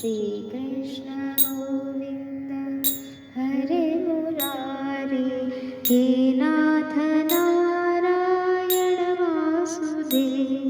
श्रीकृष्ण गोविन्द हरे मुरारे हे नाथ नारायण वासुदेवा